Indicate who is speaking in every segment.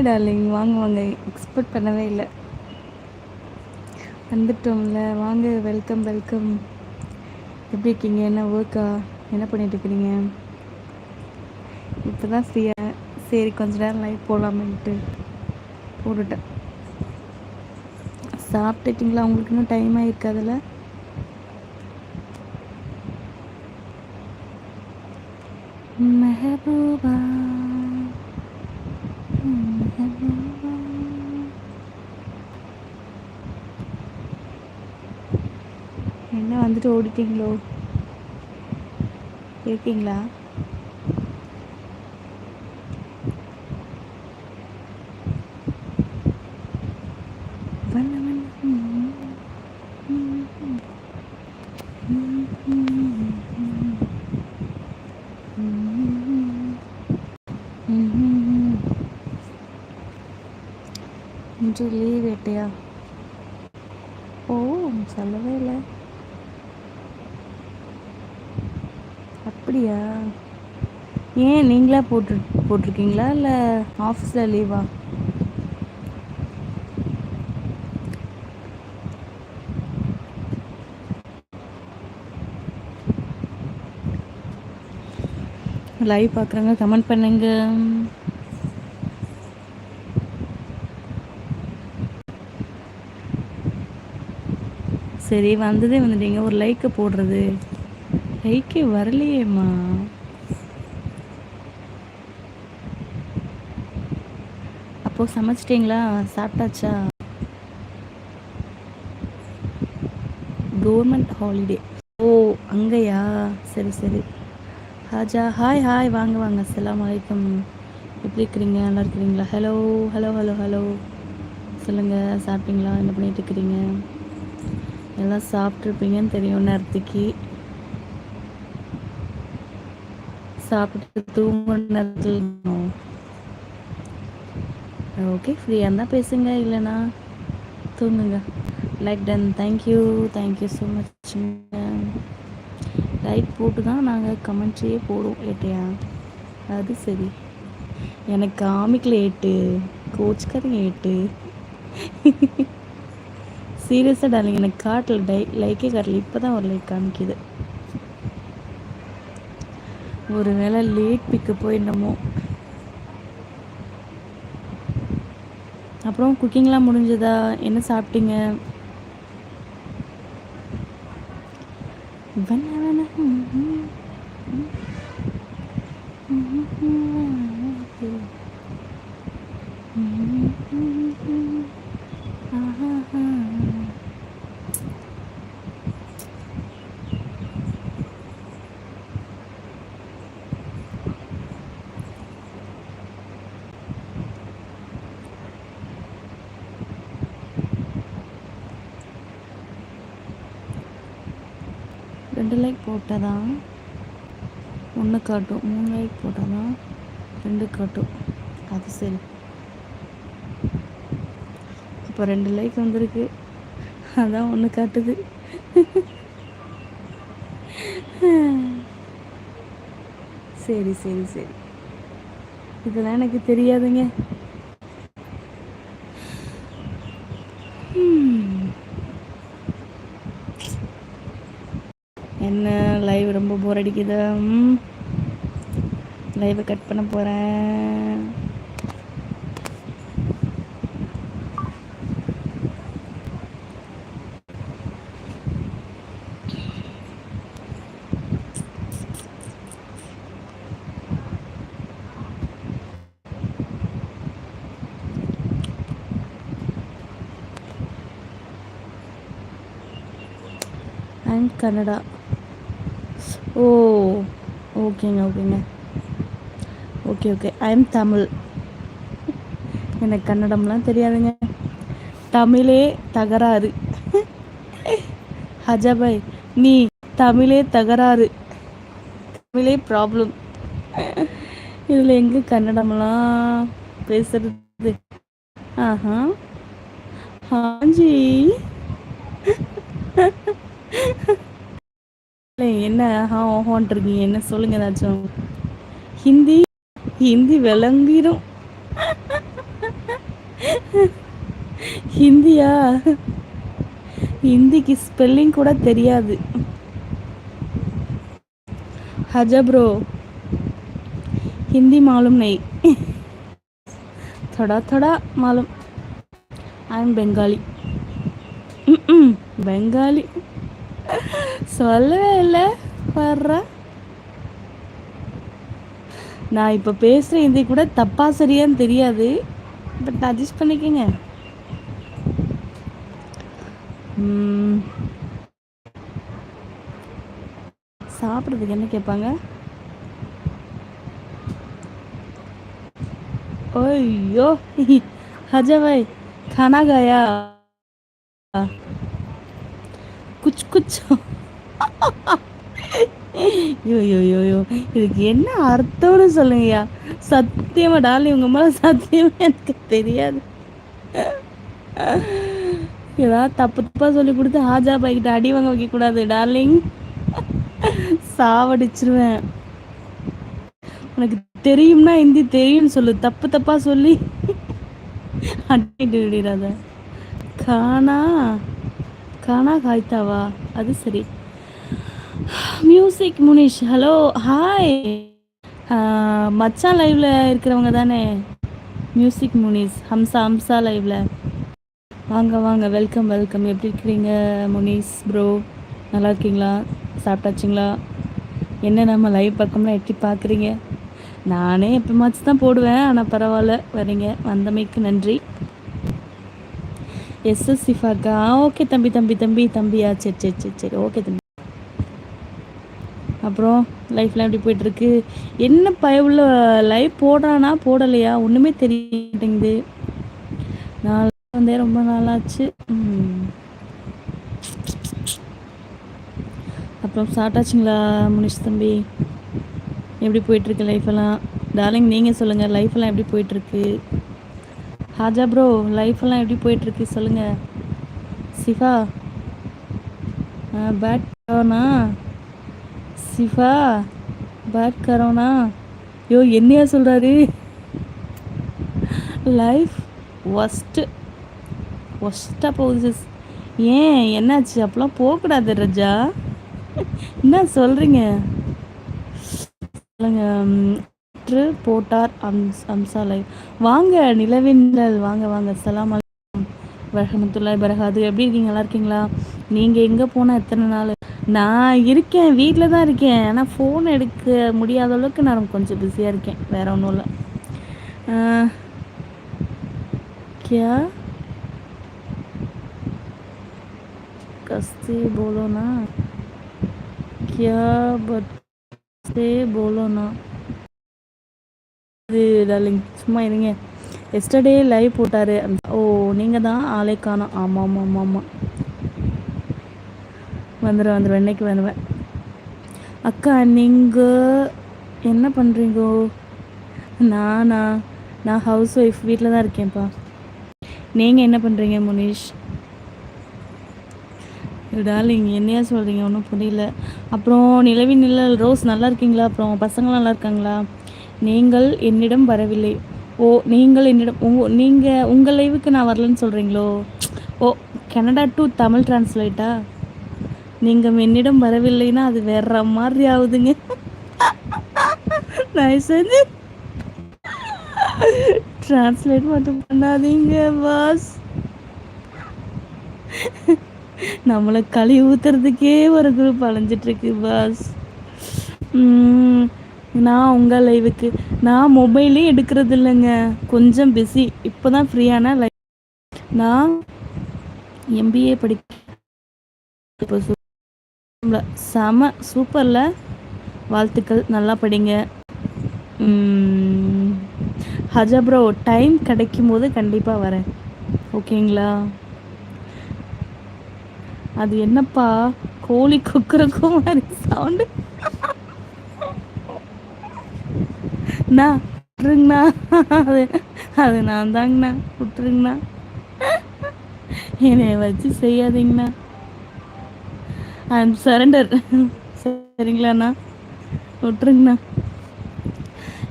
Speaker 1: Hi darling. வாங்க வாங்க. Expect பண்ணவே இல்லை. வந்துட்டோம்ல. வாங்க வெல்கம் வெல்கம் எப்படி இருக்கீங்க? என்ன ஒர்க்கா என்ன பண்ணிட்டு இருக்கிறீங்க? இப்போ தான் ஃப்ரீயாக சரி கொஞ்ச நேரம் லைவ் போகலாமேன்ட்டு போட்டுட்டேன். சாப்பிட்டுட்டிங்களா? உங்களுக்கு இன்னும் டைம் ஆகிருக்கு அதில் மெஹபூபா. வந்துட்டு ஓடிட்டீங்களோ இருக்கீங்களா मुझे ले बेटे आप ஏன் நீங்களா போட்டு போட்டிருக்கீங்களா? இல்லை ஆஃபீஸில் லீவா லைவ் பார்க்குறாங்க கமெண்ட் பண்ணுங்க. சரி வந்ததே வந்துட்டீங்க. ஒரு லைக்கை போடுறது. லைக்கே வரலையேம்மா. அப்போ சமைச்சிட்டிங்களா? சாப்பிட்டாச்சா? கவர்மெண்ட் ஹாலிடே ஓ அங்கேயா? சரி சரி. ஹாஜா ஹாய் ஹாய் வாங்க வாங்க. அஸ்லாம் வலைக்கம் எப்படி இருக்கிறீங்க? நல்லா இருக்கிறீங்களா? ஹலோ ஹலோ ஹலோ ஹலோ சொல்லுங்கள் சாப்பிட்டீங்களா? என்ன பண்ணிட்டு இருக்கிறீங்க? எல்லாம் சாப்பிட்ருப்பீங்கன்னு தெரியும் நேரத்துக்கு. சாப்பிட்டு தூங்குற நேரத்தில் ஓகே ஃப்ரீயாக இருந்தால் பேசுங்க இல்லைனா தூங்குங்க. Like done thank you thank you so much like போட்டு தான் நாங்கள் கமெண்ட்ஸையே போடுவோம் ஏட்டையா அது சரி. எனக்கு காமிக்கல ஏட்டு கதைங்க ஏட்டு சீரியஸாக டார்லிங் எனக்கு காட்டல டை லைக்கே காட்டல. இப்போ தான் ஒரு லைக் காமிக்குது. ஒரு வேளை லேட் பிக்கு போயிடணுமோ அப்புறம் குக்கிங்லாம் முடிஞ்சதா? என்ன சாப்பிட்டீங்க? வண்ண ரெண்டு லைக் போட்டால் தான் ஒன்று காட்டும் மூணு லைக் போட்டால் தான் ரெண்டு காட்டும் அது சரி. இப்போ ரெண்டு லைக் வந்திருக்கு. அதான் ஒன்று காட்டுது. சரி சரி சரி. இதெல்லாம் எனக்கு தெரியாதுங்க ஹம். என்ன லைவ் ரொம்ப போர் அடிக்குது. லைவை கட் பண்ண போகிறேன் ஐம் கன்னடா ஓ ஓகேங்க ஓகேங்க. Okay okay. I am Tamil. எனக்கு கன்னடம்லாம் தெரியாதுங்க. தமிழே தகராறு. ஹஜாபாய் நீ தமிழே தகராறு. தமிழே ப்ராப்ளம் இதில் எங்கே கன்னடம்லாம் பேசுறது? ஆஹா. ஹாஞ்சி. என்ன? ஆஹா ஓஹோன்ட்டு இருக்கீங்க என்ன சொல்லுங்க ஏதாச்சும் ஹிந்தி ஹிந்தி விளங்கிடும் ஹிந்தியா? ஹிந்திக்கு ஸ்பெல்லிங் கூட தெரியாது. ஹஜப்ரோ ஹிந்தி மாலும் நெய். தொடா தொடா மாலும். ஐம் பெங்காலி பெங்காலி சொல்லவே இல்லை. வர்ற நான் இப்போ பேசுகிற ஹிந்தி கூட தப்பா சரியான்னு தெரியாது பட் அட்ஜஸ்ட் பண்ணிக்கோங்க சாப்பிட்றதுக்கு என்ன கேட்பாங்க ओयो हजा भाई खाना खाया कुछ कुछ யோ இதுக்கு என்ன அர்த்தம்னு சொல்லுங்கய்யா. சத்தியமா டாலி இவங்க மேலே சத்தியமா எனக்கு தெரியாது. ஏதாவது தப்பு தப்பா சொல்லி கொடுத்து ஹாஜா பாய்கிட்ட அடி வாங்க வைக்க கூடாது டார்லிங். சாவடிச்சிருவேன். உனக்கு தெரியும்னா ஹிந்தி தெரியும்னு சொல்லு. தப்பு தப்பா சொல்லி. அடிட்டு விடாத காணா. காணா காய்த்தாவா? அது சரி. மியூசிக் முனிஷ் ஹலோ ஹாய் மச்சான் லைவ்ல இருக்கிறவங்க தானே? மியூசிக் முனிஷ் ஹம்சா ஹம்சா லைவ்ல வாங்க வாங்க. வெல்கம் வெல்கம் எப்படி இருக்கிறீங்க முனிஸ் ப்ரோ நல்லா இருக்கீங்களா? சாப்பிட்டாச்சிங்களா? என்ன நம்ம லைவ் பக்கம்லாம் எட்டி பார்க்குறீங்க? நானே எப்போமாச்சும் தான் போடுவேன் ஆனால் பரவாயில்ல. வரீங்க. வந்தமைக்கு நன்றி. எஸ்எஸ் சிஃபாக்கா ஓகே தம்பி தம்பி தம்பி தம்பியா? சரி சரி சரி சரி. ஓகே தம்பி. அப்புறம் லைஃப்லாம் எப்படி போயிட்டுருக்கு? என்ன பயவுள்ள லைஃப் போடுறானா போடலையா? ஒன்றுமே தெரிய மாட்டேங்குது நான் வந்தே ரொம்ப நாளாச்சு. அப்புறம் சாப்பிட்டாச்சுங்களா முனிஷ் தம்பி? எப்படி போயிட்டுருக்கு லைஃப்பெல்லாம் டார்லிங் நீங்கள் சொல்லுங்கள் லைஃபெல்லாம் எப்படி போயிட்டுருக்கு? ஹாஜா ப்ரோ லைஃபெல்லாம் எப்படி போயிட்டுருக்கு? சொல்லுங்கள் Sifa? Bad corona Asifa bad corona. யோ என்னையா சொல்கிறாரு லைஃப் ஒஸ்ட்டு ஒஸ்ட்டாக போகுது ஏன்? என்னாச்சு? அப்போலாம் போகக்கூடாது ரஜா. என்ன சொல்கிறீங்க சொல்லுங்க. போட்டார் அம்ஸ் அம்சா லைவ். வாங்க நிலவினல் வாங்க வாங்க. சலாம் வரமத்துல்லாய் பரகாது எப்படி இருக்கீங்க? நல்லா இருக்கீங்களா? நீங்கள் எங்கே போனால் எத்தனை நாள்? நான் இருக்கேன் வீட்டில் தான் இருக்கேன் ஆனால் ஃபோன் எடுக்க முடியாத அளவுக்கு நான் கொஞ்சம் பிஸியாக இருக்கேன் வேற ஒன்றும் இல்லை क्या कस्ती बोलो ना क्या बत சே போலோண்ணா இது டார்லிங் சும்மா இருங்க எஸ்டர்டே லைவ் போட்டார் ஓ நீங்கள் தான் ஆளே காணும் ஆமாம் ஆமாம் ஆமாம் ஆமாம் வந்துடுவேன் வந்துடுவேன் இன்றைக்கி வருவேன் அக்கா நீங்கள் என்ன பண்ணுறீங்கோ நானா? நான் ஹவுஸ் ஒய்ஃப் வீட்டில் தான் இருக்கேன்ப்பா. நீங்கள் என்ன பண்ணுறீங்க முனீஷ்? டார்லிங் என்னையா சொல்கிறீங்க ஒன்றும் புரியல. அப்புறம் நிலவி நிழல் ரோஸ் நல்லா இருக்கீங்களா? அப்புறம் பசங்களாம் நல்லா இருக்காங்களா? நீங்கள் என்னிடம் வரவில்லை. ஓ நீங்கள் என்னிடம் உங்க நீங்கள் உங்கள் லைவுக்கு நான் வரலன்னு சொல்கிறீங்களோ ஓ கனடா டு தமிழ் டிரான்ஸ்லேட்டா நீங்கள் என்னிடம் வரவில்லைன்னா அது வேற மாதிரி ஆகுதுங்க நான் செஞ்சு டிரான்ஸ்லேட் மட்டும் பண்ணாதீங்க பாஸ் நம்மளை களி ஊத்துறதுக்கே ஒரு குரூப் அலைஞ்சிட்ருக்கு பாஸ் நான் உங்கள் லைவுக்கு நான் மொபைலே எடுக்கிறது இல்லைங்க. கொஞ்சம் பிஸி இப்போ தான் ஃப்ரீயான லைவ் நான் எம்பிஏ படிக்க செம சூப்பரில். வாழ்த்துக்கள் நல்லா படிங்க. ஹஜா ப்ரோ டைம் கிடைக்கும் போது கண்டிப்பாக வரேன். ஓகேங்களா? அது என்னப்பா? கோழி குக்குறக்கும் மாதிரி சவுண்டு அண்ணா விட்டுருங்கண்ணா. அது அது நான் தாங்கண்ணா விட்டுருங்கண்ணா. என்னை வச்சு செய்யாதீங்கண்ணா. அண்ட் சரண்டர் சரிங்களாண்ணா விட்ருங்கண்ணா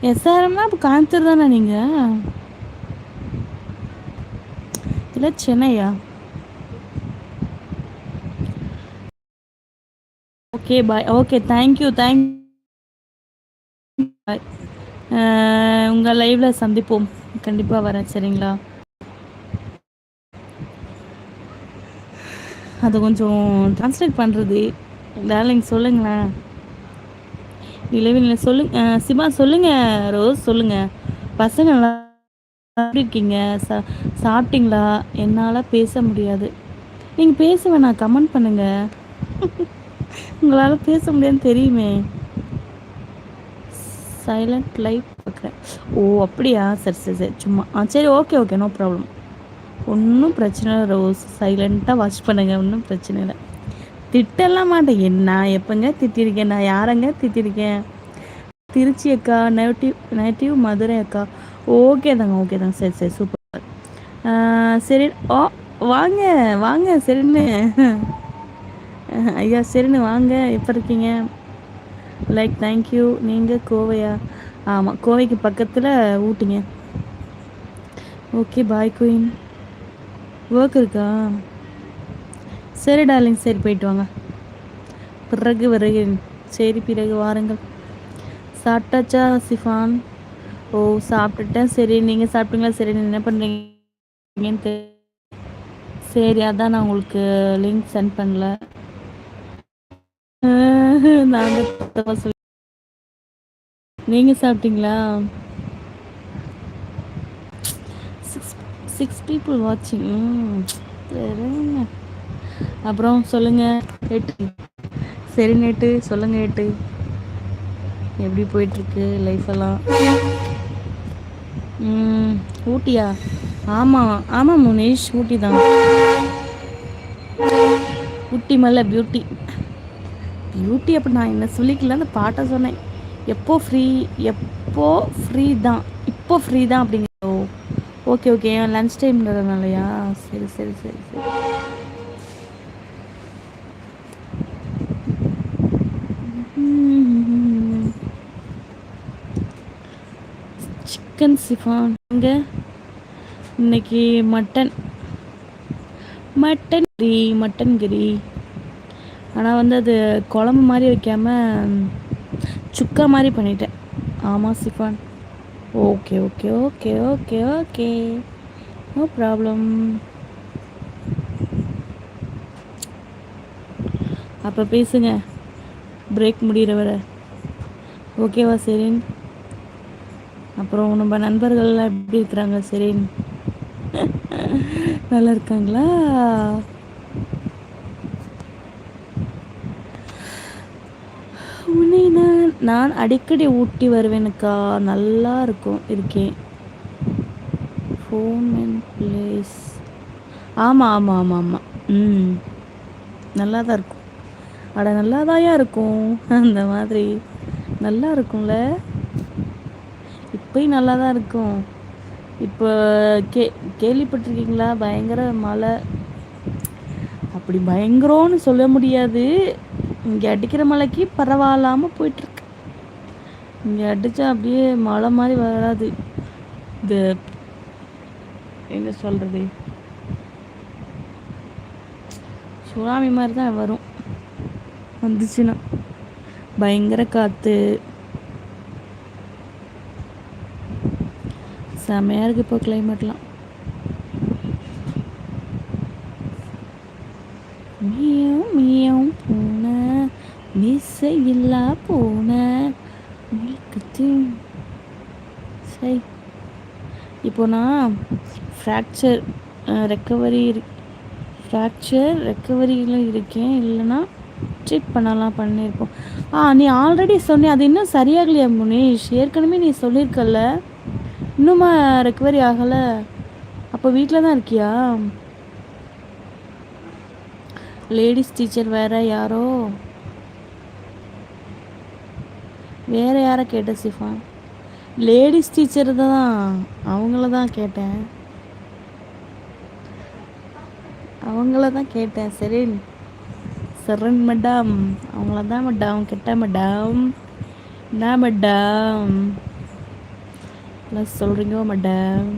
Speaker 1: எஸ்ஆர்எம்னா இப்போ கோயம்புத்தூர் தானே நீங்கள் இல்லை சென்னையா? Okay bye okay thank you thank bye உங்கள் லைவில் சந்திப்போம். கண்டிப்பாக வரேன் சரிங்களா? அதை கொஞ்சம் ட்ரான்ஸ்லேட் பண்ணுறது டார்லிங் சொல்லுங்களேன். நிலவில் சொல்லுங்க சிவா சொல்லுங்க ரோஸ் சொல்லுங்க. பசங்க நல்லா எப்படி இருக்கீங்க? சா சாப்பிட்டீங்களா? என்னால் பேச முடியாது. நீங்கள் பேச வேணாம் கமெண்ட் பண்ணுங்க. உங்களால் பேச முடியாதுன்னு தெரியுமே. சைலண்ட் லைஃப் பார்க்குறேன். ஓ அப்படியா? சரி சரி சரி சும்மா. ஆ சரி ஓகே ஓகே நோ ப்ராப்ளம் ஒன்றும் பிரச்சனை இல்லை ரோஸ். சைலண்ட்டாக வாட்ச் பண்ணுங்கள் ஒன்றும் பிரச்சனை இல்லை. திட்டலாம் மாட்டேன். என்ன எப்போங்க திட்டிருக்கேன்? நான் யாரங்க திட்டிருக்கேன்? திருச்சி அக்கா நெகட்டிவ் நெகட்டிவ் மதுரை அக்கா. ஓகே தாங்க ஓகே தாங்க. சரி சரி சூப்பர் சரி ஓ வாங்க வாங்க சரின்னு. ஐயா சரின்னு வாங்க. எப்போ இருக்கீங்க? லைக் தேங்க்யூ நீங்கள் கோவையா? ஆமாம் கோவைக்கு பக்கத்தில் ஊட்டிங்க. ஓகே பாய் குயின் ஒர்க் இருக்கா? சரி டார்லிங் சரி போயிட்டு வாங்க. பிறகு பிறகு சரி பிறகு வாருங்கள். சாப்பிட்டாச்சா சிஃபான்? ஓ சாப்பிட்டுட்டேன். சரி நீங்கள் சாப்பிட்டீங்களா? சரி என்ன பண்ணுறீங்கன்னு சரி அதான் நான் உங்களுக்கு லிங்க் சென்ட் பண்ணல. நாங்கள் சொல்லி நீங்கள் சாப்பிட்டீங்களா? சிக்ஸ் பீப்புள் வாட்சிங் சரிங்க அப்புறம் சொல்லுங்கள் எட்டு. சரி நேட்டு சொல்லுங்கள் எட்டு. எப்படி போயிட்டுருக்கு லைஃப் எல்லாம்? ஊட்டியா? ஆமாம் ஆமாம் முனேஷ் ஊட்டி தான் ஊட்டி மல்ல பியூட்டி பியூட்டி அப்படி நான் என்ன சொல்லிக்கல அந்த பாட்டை சொன்னேன். எப்போ ஃப்ரீ எப்போ ஃப்ரீ தான். இப்போ ஃப்ரீ தான் அப்படிங்கிற ஓகே ஓகே லன்ச் டைம்ங்கிறதுனாலயா சரி சரி சரி சரி. சிக்கன் சிஃபான் இங்கே இன்னைக்கு mutton mutton curry mutton curry ஆனால் வந்து அது குழம்பு மாதிரி வைக்காமல் சுக்கா மாதிரி பண்ணிட்டேன். ஆமாம் Sifan okay okay okay okay okay no problem அப்போ பேசுங்க. பிரேக் முடிகிற வரை. ஓகேவா சரின் அப்புறம் நம்ம நண்பர்கள்லாம் எப்படி இருக்கிறாங்க சரின் நல்லா இருக்காங்களா? நான் அடிக்கடி ஊட்டி வருவேனுக்கா நல்லா இருக்கும் இருக்கேன் ஹோம் அண்ட் பிளேஸ் ஆமாம் ஆமாம் ஆமாம் ஆமாம் ம். நல்லா தான் இருக்கும். அட நல்லா தாயா இருக்கும்? அந்த மாதிரி. நல்லா இருக்கும்ல? இப்போயும் நல்லா தான் இருக்கும். இப்போ கே கேள்விப்பட்டிருக்கீங்களா? பயங்கர மழை. அப்படி பயங்கரம்னு சொல்ல முடியாது. இங்கே அடிக்கிற மழைக்கு பரவாயில்லாமல் போயிட்டுருக்கு இங்கே அடித்தா அப்படியே மழை மாதிரி வராது. இந்த என்ன சொல்கிறது சுனாமி மாதிரி தான் வரும். வந்துச்சுன்னா. பயங்கர காற்று செமையாக இருக்குது இப்போ கிளைமேட்லாம் மியம் மியம் பூனை. மிஸ்ஸை இல்லா பூனை. சை இப்போ நான் ஃப்ராக்சர் ரெக்கவரி ஃப்ராக்சர் ரெக்கவரியில் இருக்கேன். இல்லைன்னா ட்ரீட் பண்ணலாம் பண்ணியிருப்போம். ஆ நீ ஆல்ரெடி சொன்னேன் அது இன்னும் சரியாகலையா முனேஷ் ஏற்கனவே நீ சொல்லியிருக்கல இன்னுமா ரெக்கவரி ஆகலை? அப்போ வீட்டில் தான் இருக்கியா? லேடிஸ் டீச்சர் வேற யாரோ? வேறு யாரை கேட்ட சிஃபா? லேடிஸ் டீச்சர் தான் அவங்கள தான் கேட்டேன். அவங்கள தான் கேட்டேன் சரி சரண் மேடம் அவங்கள தான் மேடம் கெட்ட மேடம் என்ன மேடம் ப்ளஸ் சொல்கிறீங்க மேடம்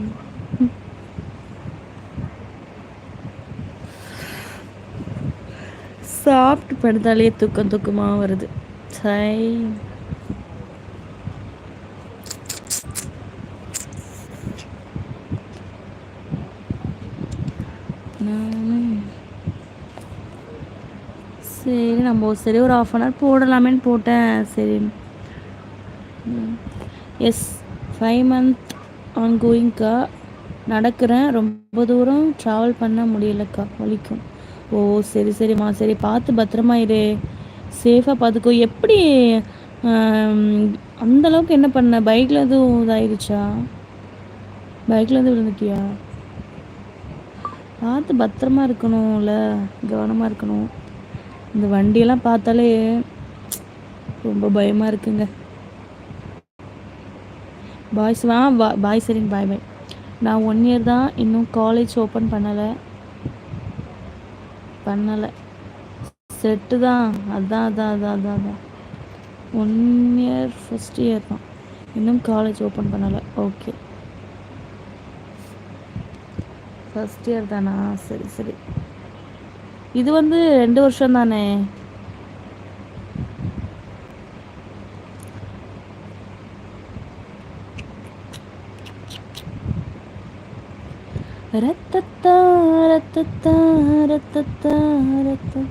Speaker 1: சாப்பிட்டு படுத்தாலே தூக்கம் தூக்கமாக வருது. சை. சரி நம்ம சரி ஒரு ஆஃப் அன் ஹவர் போடலாமேன்னு போட்டேன். சரி. எஸ் ஃபைவ் மந்த் ஆன் கோயிங்க்கா நடக்கிறேன். ரொம்ப தூரம் ட்ராவல் பண்ண முடியலக்கா வலிக்கும். ஓ சரி சரிம்மா. சரி பார்த்து பத்திரமா இரு. சேஃபாக பார்த்துக்கோ. எப்படி அந்தளவுக்கு என்ன பண்ண? பைக்கில் எதுவும் இதாயிடுச்சா பைக்கில் இருந்து விழுந்துட்டியா? பார்த்து பத்திரமா இருக்கணும்ல கவனமாக இருக்கணும். இந்த வண்டியெல்லாம் பார்த்தாலே ரொம்ப பயமாக இருக்குங்க. பாய்ஸ் வா பாய் சரிங்க பாய் பாய் நான் ஒன் இயர் தான் இன்னும் காலேஜ் ஓப்பன் பண்ணலை. பண்ணலை. செட்டு தான். அதான் அதான் அதான் அதான் அதான். ஒன் இயர் ஃபஸ்ட் இயர் தான். இன்னும் காலேஜ் ஓப்பன் பண்ணலை. ஓகே ஃபஸ்ட் இயர் தானா? சரி சரி. இது வந்து ரெண்டு வருஷம் தானே? ரத்தத்தா ரத்தத்தா ரத்தத்தா ரத்தத்தா.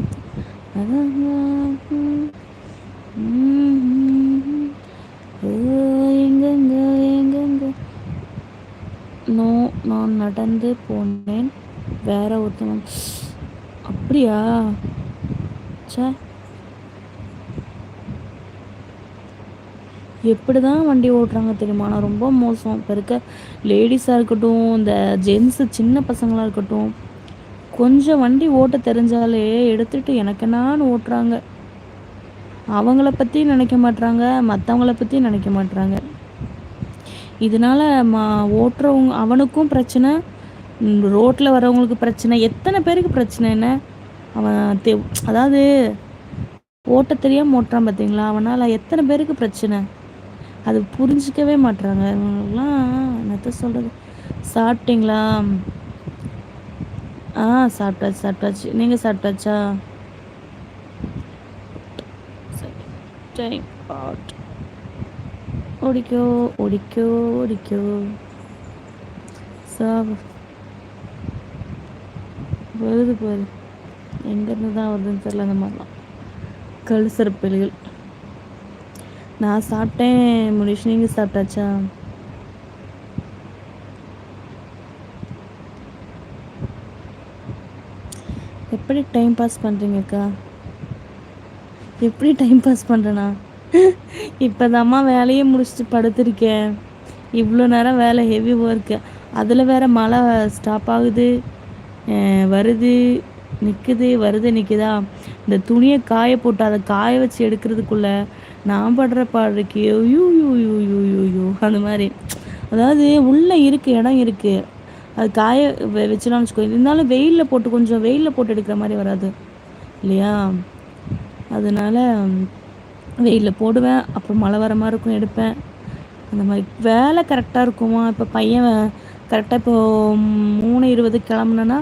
Speaker 1: எங்கெங்க எங்கெங்க? நோ நான் நடந்து போனேன். வேற ஒருத்தவங்க அப்படியா? சே எப்படி தான் வண்டி ஓட்டுறாங்க தெரியுமா? நான் ரொம்ப மோசம். இப்போ இருக்க லேடிஸாக இருக்கட்டும் இந்த ஜென்ஸு சின்ன பசங்களாக இருக்கட்டும் கொஞ்சம் வண்டி ஓட்ட தெரிஞ்சாலே எடுத்துகிட்டு எனக்கு என்னான்னு ஓட்டுறாங்க. அவங்கள பற்றி நினைக்க மாட்டுறாங்க மற்றவங்கள பற்றி நினைக்க மாட்டுறாங்க இதனால் மா ஓட்டுறவங்க அவனுக்கும் பிரச்சனை ரோட்டில் வரவங்களுக்கு பிரச்சனை எத்தனை பேருக்கு பிரச்சனை என்ன? அவன் தெ அதாவது ஓட்ட தெரியாமல் ஓட்டுறான் பார்த்தீங்களா அவனால் எத்தனை பேருக்கு பிரச்சனை? அது புரிஞ்சிக்கவே மாட்டுறாங்க இவங்கெல்லாம் என்னத்த சொல்கிறது சாப்பிட்டீங்களா? ஆ சாப்பிட்டாச்சு சாப்பிட்டாச்சு. நீங்கள் சாப்பிட்டாச்சா? டைம் பாட் ஓடிக்கோ ஓடிக்கோ ஓடிக்கோ. சாப் போகுது பாரு. எங்கேருந்து தான் வருதுன்னு தெரில அந்த மாதிரிலாம் கழுசரப்பிள்ளைகள் நான் சாப்பிட்டேன் முடிச்சு நீங்கள் சாப்பிட்டாச்சா? எப்படி டைம் பாஸ் பண்ணுறீங்கக்கா எப்படி டைம் பாஸ் பண்ணுறேண்ணா இப்போ வேலையே முடிச்சுட்டு படுத்திருக்கேன். இவ்வளோ நேரம் வேலை ஹெவி ஒர்க்கு அதில் வேறு மழை ஸ்டாப் ஆகுது வருது. நிற்குது வருது நிற்குதா இந்த துணியை காய போட்டு அதை காய வச்சு எடுக்கிறதுக்குள்ளே நான் படுற பாடுறக்கு you you you you you you அந்த மாதிரி. அதாவது உள்ளே இருக்குது இடம் இருக்குது அது காய வச்சுலாம்னு வச்சுக்கோ. இருந்தாலும் வெயிலில் போட்டு கொஞ்சம் வெயிலில் போட்டு எடுக்கிற மாதிரி வராது. இல்லையா? அதனால் வெயிலில் போடுவேன். அப்புறம் மழை வர மாதிரி இருக்கும் எடுப்பேன். அந்த மாதிரி. வேலை கரெக்டாக இருக்குமா? இப்போ பையன் கரெக்டாக இப்போது மூணு இருபது கிளம்புனேன்னா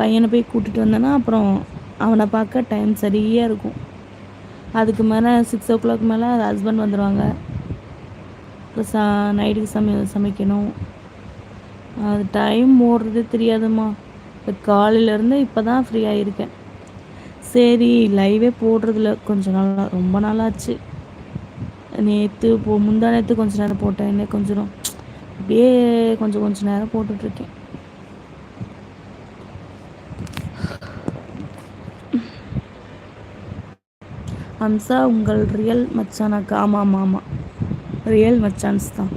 Speaker 1: பையனை போய் கூட்டிகிட்டு வந்தேன்னா அப்புறம் அவனை பார்க்க டைம் சரியாக இருக்கும். அதுக்கு மேலே சிக்ஸ் ஓ கிளாக் மேலே ஹஸ்பண்ட் வந்துடுவாங்க அப்புறம் சா நைட்டுக்கு சமை சமைக்கணும். அது டைம் ஓடுறதே தெரியாதும்மா. இப்போ காலையிலேருந்து இப்போ தான் ஃப்ரீ ஆகியிருக்கேன் சரி லைவே போடுறதில்ல. கொஞ்சம் நாளாக ரொம்ப நாளாச்சு நேற்று போ முந்தா நேற்று கொஞ்சம் நேரம் போட்டேன். இன்னும் கொஞ்சம் அப்படியே கொஞ்சம் கொஞ்சம் நேரம் போட்டுட்ருக்கேன் ஹம்சா உங்கள் ரியல் மச்சானாக்கா ஆமாம் ஆமாம் ஆமாம் ரியல் மச்சான்ஸ் தான்.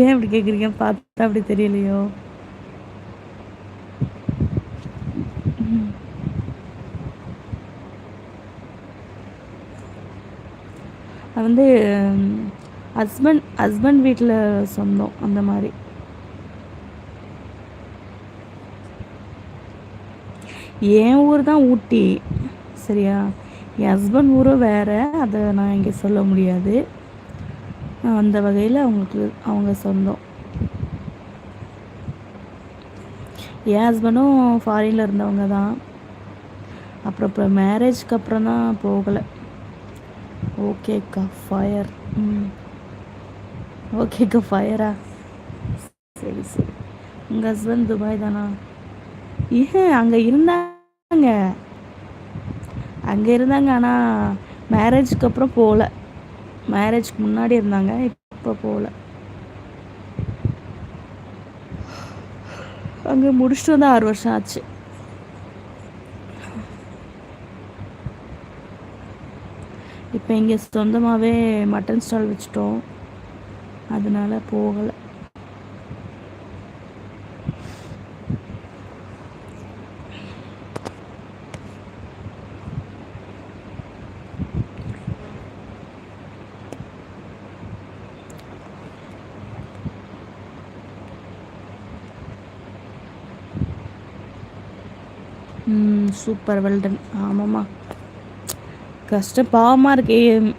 Speaker 1: ஏன் அப்படி கேட்குறீங்க பார்த்தா அப்படி தெரியலையோ? அது வந்து ஹஸ்பண்ட் ஹஸ்பண்ட் வீட்டில் சொந்தம் அந்த மாதிரி. என் ஊர் தான் ஊட்டி. சரியா? என் ஹஸ்பண்ட் ஊரும் வேறு அதை நான் இங்கே சொல்ல முடியாது. அந்த வகையில் அவங்களுக்கு அவங்க சொந்தம். என் ஹஸ்பண்டும் ஃபாரினில் இருந்தவங்க தான். அப்புறம் இப்போ மேரேஜ்க்கு அப்புறம் தான் போகலை. ஓகேக்கா ஃபயர் ம். ஓகேக்கா ஃபயரா சரி சரி. உங்கள் ஹஸ்பண்ட் துபாய் தானா? ஏன் அங்கே இருந்தாங்க? அங்கே இருந்தாங்க ஆனால் மேரேஜ்க்கு அப்புறம் போகல மேரேஜ்க்கு முன்னாடி இருந்தாங்க இப்போ போகல அங்கே முடிச்சுட்டு வந்து ஆறு வருஷம் ஆச்சு. இப்போ இங்கே சொந்தமாகவே மட்டன் ஸ்டால் வச்சுட்டோம். அதனால போகலை. சூப்பர் வெல்டன் ஆமாம்மா. கஷ்டம் பாவமாக இருக்கே.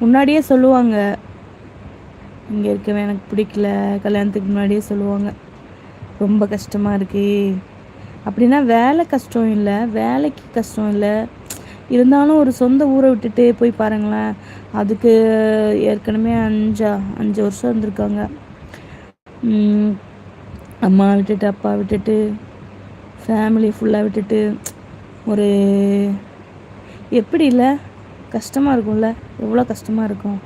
Speaker 1: முன்னாடியே சொல்லுவாங்க. இங்கே இருக்கவே எனக்கு பிடிக்கல. கல்யாணத்துக்கு முன்னாடியே சொல்லுவாங்க. ரொம்ப கஷ்டமாக இருக்கு. அப்படின்னா வேலை கஷ்டம் இல்லை. வேலைக்கு கஷ்டம் இல்லை. இருந்தாலும் ஒரு சொந்த ஊரை விட்டுட்டு போய் பாருங்களேன். அதுக்கு ஏற்கனவே அஞ்சா அஞ்சு வருஷம் இருந்திருக்காங்க. அம்மா விட்டுட்டு அப்பா விட்டுட்டு ஃபேமிலி ஃபுல்லாக விட்டுட்டு ஒரு எப்படி இல்லை கஷ்டமாக இருக்கும்ல. எவ்வளோ கஷ்டமாக இருக்கும்?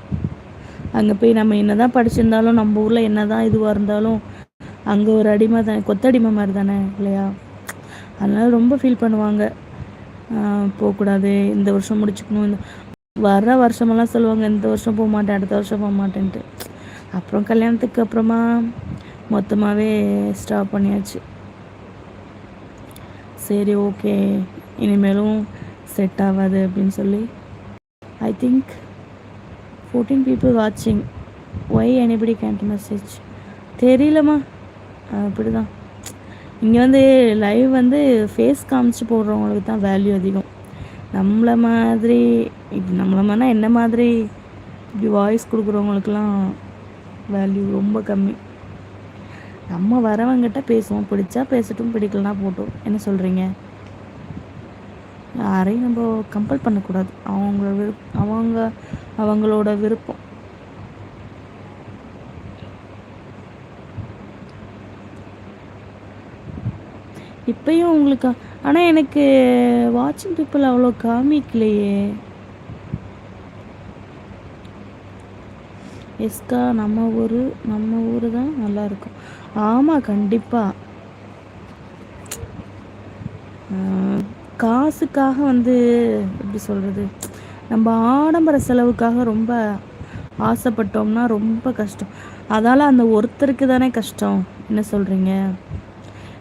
Speaker 1: அங்கே போய் நம்ம என்ன தான் படிச்சிருந்தாலும் நம்ம ஊரில் என்ன தான் இதுவாக இருந்தாலும் அங்கே ஒரு அடிமை தான் கொத்தடிமை மாதிரி தானே இல்லையா? அதனால் ரொம்ப ஃபீல் பண்ணுவாங்க. போகக்கூடாது. இந்த வருஷம் முடிச்சுக்கணும். இந்த வர வருஷமெல்லாம் சொல்லுவாங்க இந்த வருஷம் போக மாட்டேன் அடுத்த வருஷம் போக மாட்டேன்ட்டு அப்புறம் கல்யாணத்துக்கு அப்புறமா மொத்தமாகவே ஸ்டாப் பண்ணியாச்சு. சரி ஓகே இனிமேலும் செட் ஆகாது அப்படின்னு சொல்லி ஐ திங்க் ஃபோர்டீன் பீப்புள் வாட்சிங் ஒய் எனிபடி கேன்ட் மெசேஜ் தெரியலம்மா. அப்படி தான் இங்கே வந்து லைவ் வந்து ஃபேஸ் காமிச்சு போடுறவங்களுக்கு தான் வேல்யூ அதிகம். நம்மளை மாதிரி இப்படி நம்மளை மாதிரினா என்ன மாதிரி? இப்படி வாய்ஸ் கொடுக்குறவங்களுக்குலாம் வேல்யூ ரொம்ப கம்மி. நம்ம வரவங்கிட்ட பேசுவோம். பிடிச்சா பேசட்டும் பிடிக்கலனா போட்டோம். என்ன சொல்கிறீங்க யாரையும் நம்ம கம்பல் பண்ணக்கூடாது. அவங்க விருப் அவங்க அவங்களோட விருப்பம். இப்பயும் உங்களுக்கு ஆனால் எனக்கு வாட்சிங் பீப்புள் அவ்வளோ காமிக்கலையே. எஸ்கா நம்ம ஊர் நம்ம ஊர் தான் நல்லா இருக்கும். ஆமாம் கண்டிப்பாக காசுக்காக வந்து எப்படி சொல்கிறது நம்ம ஆடம்பர செலவுக்காக ரொம்ப ஆசைப்பட்டோம்னா ரொம்ப கஷ்டம். அதால் அந்த ஒருத்தருக்கு தானே கஷ்டம். என்ன சொல்கிறீங்க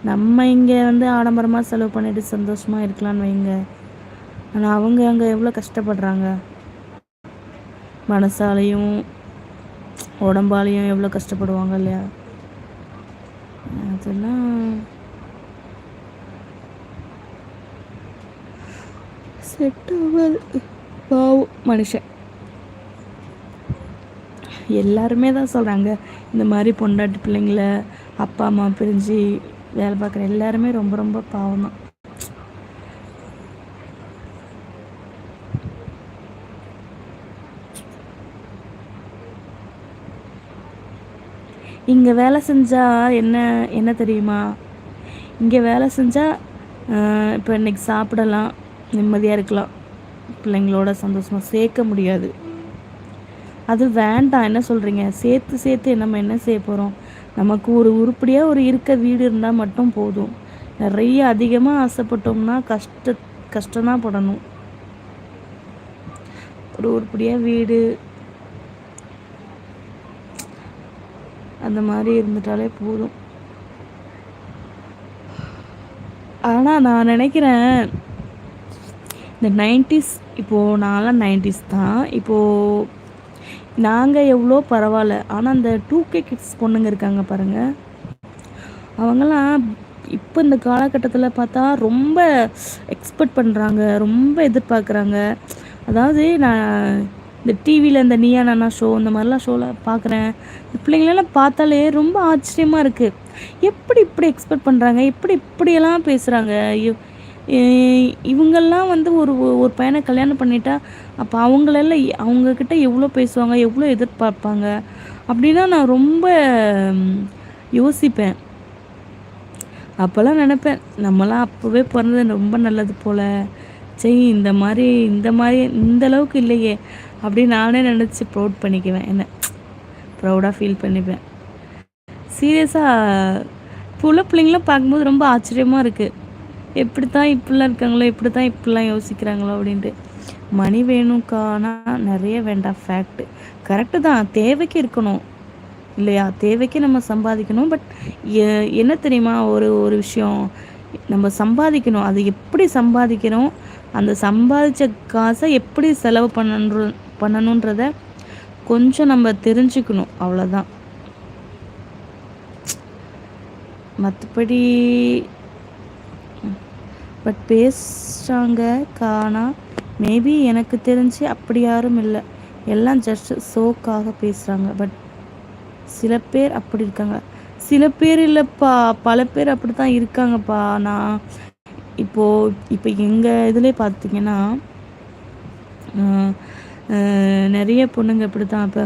Speaker 1: நம்ம இங்கே வந்து ஆடம்பரமாக செலவு பண்ணிட்டு சந்தோஷமாக இருக்கலான்னு வைங்க. ஆனால் அவங்க அங்கே எவ்வளோ கஷ்டப்படுறாங்க? மனசாலையும் உடம்பாலையும் எவ்வளோ கஷ்டப்படுவாங்க இல்லையா? அதெல்லாம் செட்டவர் பாவம் மனுஷன். எல்லாருமே தான் சொல்கிறாங்க இந்த மாதிரி பொண்டாட்டி பிள்ளைங்கள அப்பா அம்மா பிரிஞ்சு வேலை பார்க்குற எல்லாருமே ரொம்ப ரொம்ப பாவம் தான். இங்கே வேலை செஞ்சால் என்ன என்ன தெரியுமா? இங்கே வேலை செஞ்சால் இப்போ இன்றைக்கி சாப்பிடலாம். நிம்மதியாக இருக்கலாம். பிள்ளைங்களோட சந்தோஷமாக சேர்க்க முடியாது. அது வேண்டாம். என்ன சொல்கிறீங்க சேர்த்து சேர்த்து நம்ம என்ன செய்ய போகிறோம் நமக்கு ஒரு உருப்படியாக ஒரு இருக்க வீடு இருந்தால் மட்டும் போதும். நிறைய அதிகமாக ஆசைப்பட்டோம்னா கஷ்ட கஷ்டம்தான் படணும். ஒரு உருப்படியாக வீடு. அந்த மாதிரி இருந்துட்டாலே போதும். ஆனால் நான் நினைக்கிறேன் இந்த நைன்டிஸ் இப்போது நான்லாம் நைன்டிஸ் தான். இப்போது நாங்கள் எவ்வளோ பரவாயில்ல ஆனால் அந்த டூ கே கிட்ஸ் பொண்ணுங்க இருக்காங்க பாருங்கள் அவங்களாம் இப்போ இந்த காலகட்டத்தில் பார்த்தா ரொம்ப எக்ஸ்பெக்ட் பண்ணுறாங்க ரொம்ப எதிர்பார்க்குறாங்க. அதாவது நான் இந்த டிவியில் இந்த நீயா நானா ஷோ இந்த மாதிரிலாம் ஷோவில் பார்க்குறேன். இந்த பிள்ளைங்களெல்லாம் பார்த்தாலே ரொம்ப ஆச்சரியமாக இருக்குது எப்படி இப்படி எக்ஸ்பெக்ட் பண்ணுறாங்க எப்படி இப்படியெல்லாம் பேசுகிறாங்க ஐயோ இவங்கெல்லாம் வந்து ஒரு ஒரு பையனை கல்யாணம் பண்ணிட்டா அப்போ அவங்களெல்லாம் அவங்கக்கிட்ட எவ்வளோ பேசுவாங்க எவ்வளோ எதிர்பார்ப்பாங்க அப்படின்னா நான் ரொம்ப யோசிப்பேன். அப்போல்லாம் நினப்பேன் நம்மலாம் அப்போவே பிறந்தது ரொம்ப நல்லது போல். செய் இந்த மாதிரி இந்த மாதிரி இந்த அளவுக்கு இல்லையே அப்படின்னு நானே நினச்சி ப்ரௌட் பண்ணிக்குவேன் என்ன. ப்ரௌடாக ஃபீல் பண்ணிப்பேன். சீரியஸாக இப்போ உள்ள பிள்ளைங்களாம் பார்க்கும்போது ரொம்ப ஆச்சரியமாக இருக்குது எப்படி தான் இப்படிலாம் இருக்காங்களோ எப்படி தான் இப்படிலாம் யோசிக்கிறாங்களோ அப்படின்ட்டு. மணி வேணும்க்கானா நிறைய வேண்டாம் ஃபேக்ட் கரெக்டு தான் தேவைக்கு இருக்கணும். இல்லையா? தேவைக்கு நம்ம சம்பாதிக்கணும் பட் என்ன தெரியுமா? ஒரு ஒரு விஷயம். நம்ம சம்பாதிக்கணும். அது எப்படி சம்பாதிக்கணும் அந்த சம்பாதிச்ச காசை எப்படி செலவு பண்ணன்ற பண்ணணுன்றத கொஞ்சம் நம்ம தெரிஞ்சுக்கணும். அவ்வளோதான் மற்றபடி பட் பேசுகிறாங்க காணா. மேபி எனக்கு தெரிஞ்சு அப்படி யாரும் இல்லை. எல்லாம் ஜஸ்ட் சோக்காக பேசுகிறாங்க பட் சில பேர் அப்படி இருக்காங்க. சில பேர் இல்லைப்பா. பல பேர் அப்படி தான் இருக்காங்கப்பா. நான் இப்போது இப்போ எங்கள் இதில் பார்த்தீங்கன்னா நிறைய பொண்ணுங்க இப்படி தான் இப்போ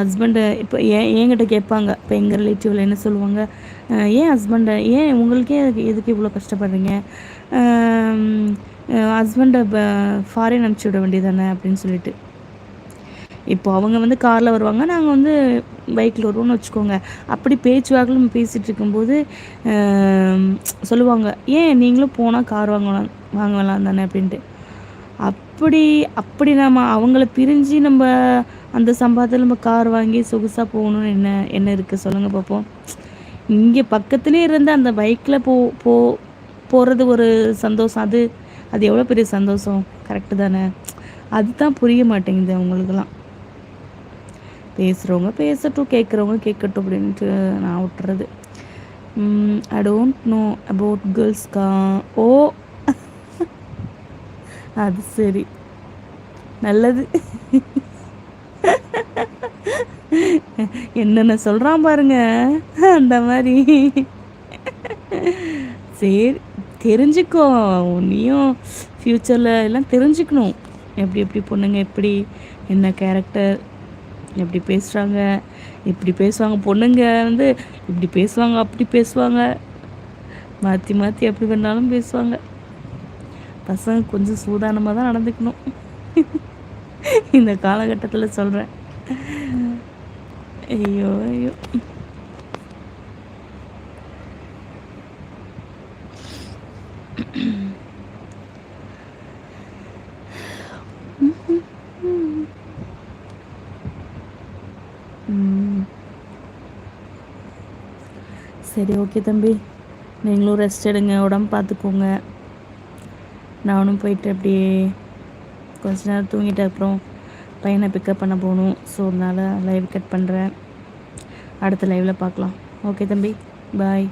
Speaker 1: ஹஸ்பண்டை இப்போ ஏன் என்கிட்ட கேட்பாங்க. இப்போ எங்கள் ரிலேட்டிவில் என்ன சொல்லுவாங்க? ஏன் ஹஸ்பண்டை ஏன் உங்களுக்கே எதுக்கு இவ்வளோ கஷ்டப்படுறீங்க? ஹஸ்பண்டை ஃபாரின் அனுப்பிச்சி விட வேண்டியதானே அப்படின்னு சொல்லிட்டு. இப்போ அவங்க வந்து காரில் வருவாங்க நாங்கள் வந்து பைக்கில் வருவோம்னு வச்சுக்கோங்க. அப்படி பேச்சுவாக்கில் நம்ம பேசிகிட்டு இருக்கும்போது சொல்லுவாங்க ஏன் நீங்களும் போனால் கார் வாங்கலாம் வாங்கலாம் தானே? அப்படின்ட்டு. அப்படி அப்படி நம்ம அவங்கள பிரிஞ்சு நம்ம அந்த சம்பாதத்தில் நம்ம கார் வாங்கி சொகுசாக போகணும்னு என்ன என்ன இருக்குது சொல்லுங்கள் பார்ப்போம் இங்கே பக்கத்துலேயே இருந்து அந்த பைக்கில் போ போ போகிறது ஒரு சந்தோஷம். அது அது எவ்வளோ பெரிய சந்தோஷம்? கரெக்டு தானே? அதுதான் புரிய மாட்டேங்குது அவங்களுக்கெல்லாம். பேசுகிறவங்க பேசட்டும் கேட்குறவங்க கேட்கட்டும் அப்படின்ட்டு நான் விட்டுறது. ஐ டோன்ட் நோ அபவுட் கேர்ள்ஸ்கா ஓ அது சரி. நல்லது. என்னென்ன சொல்கிறான் பாருங்க அந்த மாதிரி. சரி. தெரிஞ்சுக்கோ நீயும் ஃப்யூச்சரில் எல்லாம் தெரிஞ்சுக்கணும். எப்படி எப்படி பொண்ணுங்க எப்படி என்ன கேரக்டர் எப்படி பேசுகிறாங்க இப்படி பேசுவாங்க பொண்ணுங்க வந்து இப்படி பேசுவாங்க அப்படி பேசுவாங்க. மாற்றி மாற்றி எப்படி வேணாலும் பேசுவாங்க. பசங்க கொஞ்சம் சூதானமாக தான் நடந்துக்கணும். இந்த காலகட்டத்தில் சொல்கிறேன் ஐயோ ஐயோ. சரி ஓகே தம்பி. நீங்களும் ரெஸ்ட் எடுங்க உடம்பு பார்த்துக்கோங்க நானும் போயிட்டு அப்படியே கொஞ்ச நேரம் தூங்கிட்ட அப்புறம் பையனை பிக்கப் பண்ண போகணும். ஸோ அதனால் லைவ் கட் பண்ணுறேன் அடுத்த லைவில் பார்க்கலாம் ஓகே தம்பி பாய்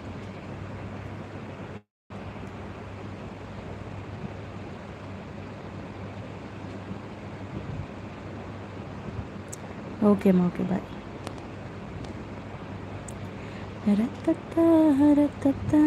Speaker 1: ஓகேம்மா ஓகே பாய் ரத்தத்தா ரத்தத்தா.